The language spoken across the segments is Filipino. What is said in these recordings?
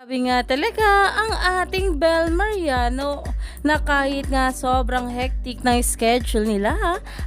Sabi nga talaga ang ating Bel Mariano na kahit nga sobrang hectic ng schedule nila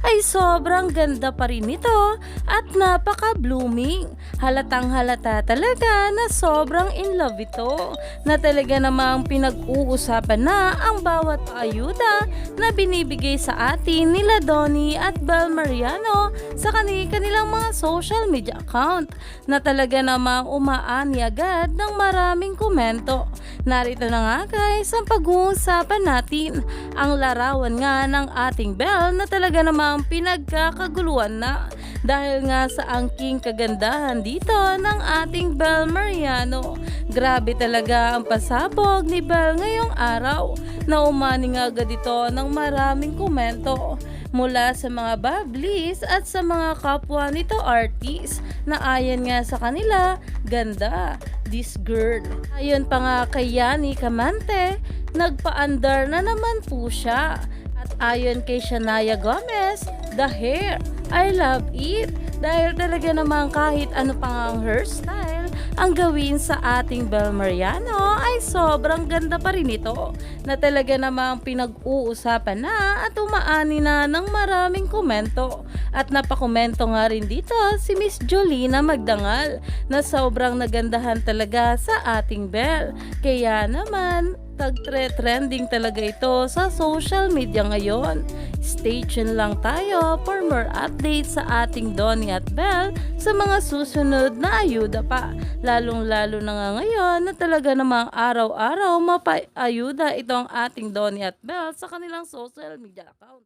ay sobrang ganda pa rin ito at napaka-blooming. Halatang halata talaga na sobrang in love ito na talaga namang pinag-uusapan na ang bawat ayuda na binibigay sa atin nila Donnie at Bel Mariano sa kani kanilang mga social media account na talaga namang umaani agad ng maraming komento. Narito na nga guys ang pag-uusapan natin ang larawan nga ng ating Belle na talaga namang pinagkakaguluhan na dahil nga sa angking kagandahan dito ng ating Belle Mariano. Grabe talaga ang pasabog ni Belle ngayong araw na umani nga agad ito ng maraming komento mula sa mga bablis at sa mga kapwa nito artist na ayon nga sa kanila, ganda, this girl. Ayon pa nga kay Yani Kamante, nagpa-under na naman po siya. At ayon kay Shania Gomez, the hair, I love it. Dahil talaga naman kahit ano pa nga ang hairstyle, ang gawin sa ating Bel Mariano. Ay sobrang ganda pa rin ito. Na talaga namang pinag-uusapan na at umaani na ng maraming komento. At napakomento nga rin dito si Miss Jolina Magdangal na sobrang nagandahan talaga sa ating Bel. Kaya naman tag-trending talaga ito sa social media ngayon. Stay tuned lang tayo for more updates sa ating Donnie at Belle sa mga susunod na ayuda pa. Lalong-lalo na nga ngayon na talaga namang araw-araw mapa-ayuda itong ating Donnie at Belle sa kanilang social media account.